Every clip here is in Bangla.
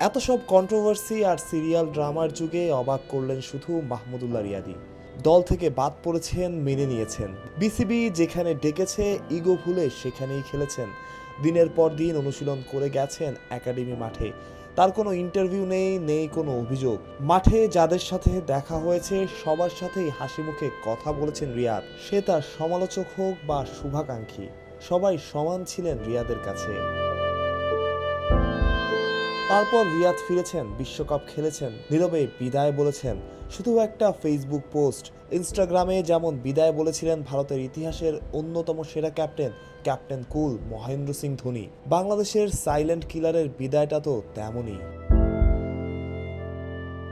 এত সব কন্ট্রোভার্সি আর সিরিয়াল ড্রামার যুগে অবাক করলেন শুধু মাহমুদুল্লাহ রিয়াদি। দল থেকে বাদ পড়েছেন, মেনে নিয়েছেন। বিসিবি যেখানে ডেকেছে ইগো ভুলে সেখানেই খেলেছেন। দিনের পর দিন অনুশীলন করে গেছেন একাডেমি মাঠে। তার কোনো ইন্টারভিউ নেই নেই কোনো অভিযোগ। মাঠে যাদের সাথে দেখা হয়েছে, সবার সাথেই হাসি মুখে কথা বলেছেন রিয়াদ। সে তার সমালোচক হোক বা শুভাকাঙ্ক্ষী, সবাই সমান ছিলেন রিয়াদের কাছে। তারপর রিয়াদ ফিরেছেন, বিশ্বকাপ খেলেছেন। নীরবে বিদায় বলেছেন, শুধু একটা ফেসবুক পোস্ট ইনস্টাগ্রামে যেমন বিদায় বলেছিলেন ভারতের ইতিহাসের অন্যতম সেরা captain captain cool Mahendra Singh Dhoni. বাংলাদেশের সাইলেন্ট কিলারের বিদায়টা তো তেমনই।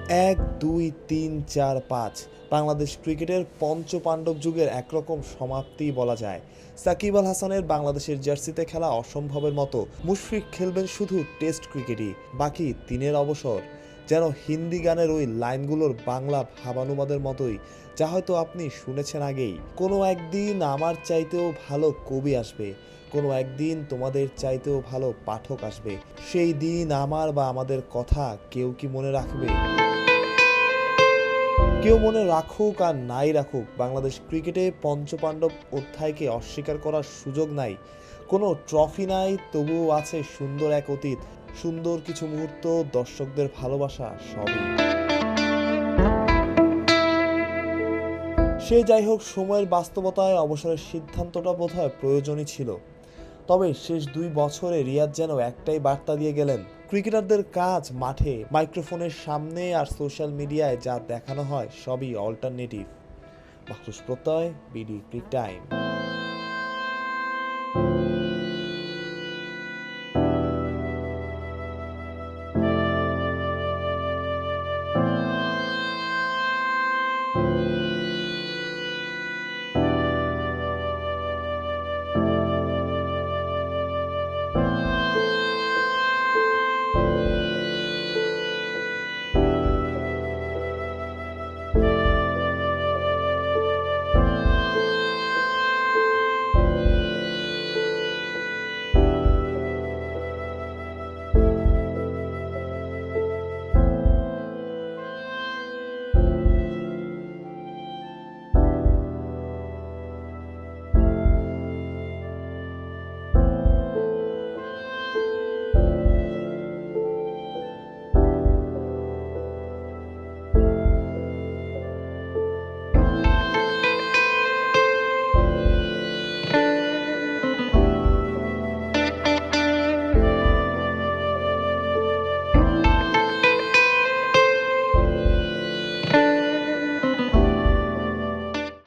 এক, দুই, তিন, চার, পাঁচ। বাংলাদেশ ক্রিকেটের পঞ্চপাণ্ডব যুগের একরকম সমাপ্তি বলা যায়। সাকিব আল হাসানের বাংলাদেশের জার্সিতে খেলা অসম্ভবের মতো। মুশফিক খেলবেন শুধু টেস্ট ক্রিকেটই, বাকি তিনের অবসর। যেন হিন্দি গানের ওই লাইনগুলোর বাংলা ভাবানুবাদের মতোই, যা হয়তো আপনি শুনেছেন আগেই। কোনো একদিন আমার চাইতেও ভালো কবি আসবে, কোনো একদিন তোমাদের চাইতেও ভালো পাঠক আসবে। সেই দিন আমার বা আমাদের কথা কেউ কি মনে রাখবে? কেউ মনে রাখুক আর নাই রাখুক, বাংলাদেশ ক্রিকেটে পঞ্চপাণ্ডব অধ্যায়কে অস্বীকার করার সুযোগ নাই। কোনো ট্রফি নাই, তবুও আছে সুন্দর এক অতীত। সুন্দর কিছু মুহূর্ত, দর্শকদের ভালোবাসা সবই। সে যাই হোক, সময়ের বাস্তবতায় অবসরের সিদ্ধান্তটা বোধহয় প্রয়োজনই ছিল। তবে শেষ দুই বছরে রিয়াদ যেন একটাই বার্তা দিয়ে গেলেন ক্রিকেটারদের কাজ মাঠে, মাইক্রোফোনের সামনে আর সোশ্যাল মিডিয়ায় যা দেখানো হয় সবই অল্টারনেটিভ। মাহরুষ প্রত্যয় বিডি ক্রিক টাইম।